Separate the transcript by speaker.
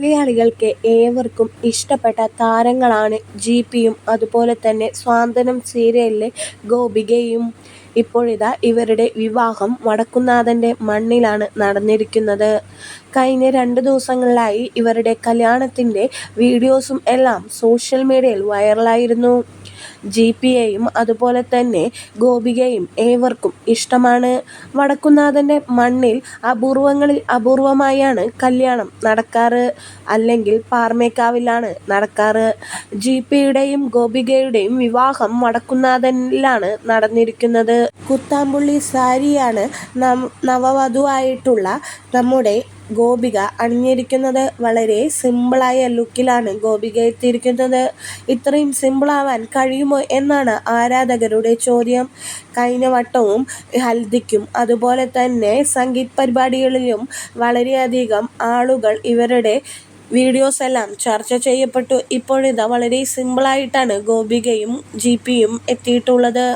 Speaker 1: മലയാളികൾക്ക് ഏവർക്കും ഇഷ്ടപ്പെട്ട താരങ്ങളാണ് ജി പിയും അതുപോലെ തന്നെ സ്വാന്തനം സീരിയലിലെ ഗോപികയും. ഇപ്പോഴിതാ ഇവരുടെ വിവാഹം വടക്കുന്നാഥന്റെ മണ്ണിലാണ് നടന്നിരിക്കുന്നത്. കഴിഞ്ഞ രണ്ട് ദിവസങ്ങളിലായി ഇവരുടെ കല്യാണത്തിന്റെ വീഡിയോസും എല്ലാം സോഷ്യൽ മീഡിയയിൽ വൈറലായിരുന്നു. ജിപിയെയും അതുപോലെ തന്നെ ഗോപികയും ഏവർക്കും ഇഷ്ടമാണ്. വടക്കുന്നാഥന്റെ മണ്ണിൽ അപൂർവങ്ങളിൽ അപൂർവമായാണ് കല്യാണം നടക്കാറ്. അല്ലെങ്കിൽ പാർമേക്കാവിലാണ് നടക്കാറ്. ജിപിയുടെയും ഗോപികയുടെയും വിവാഹം വടക്കുംനാഥനിലാണ് നടന്നിരിക്കുന്നത്. കുത്താമ്പുള്ളി സാരിയാണ് നവവധുവായിട്ടുള്ള നമ്മുടെ ഗോപിക അണിഞ്ഞിരിക്കുന്നത്. വളരെ സിമ്പിളായ ലുക്കിലാണ് ഗോപിക എത്തിയിരിക്കുന്നത്. ഇത്രയും സിമ്പിളാവാൻ കഴിയുമോ എന്നാണ് ആരാധകരുടെ ചോദ്യം. കഴിഞ്ഞ വട്ടവും ഹൽദിക്കും അതുപോലെ തന്നെ സംഗീത് പരിപാടികളിലും വളരെയധികം ആളുകൾ ഇവരുടെ വീഡിയോസ് എല്ലാം ചർച്ച ചെയ്യപ്പെട്ടു. ഇപ്പോഴിതാ വളരെ സിമ്പിളായിട്ടാണ് ഗോപികയും ജി പിയും എത്തിയിട്ടുള്ളത്.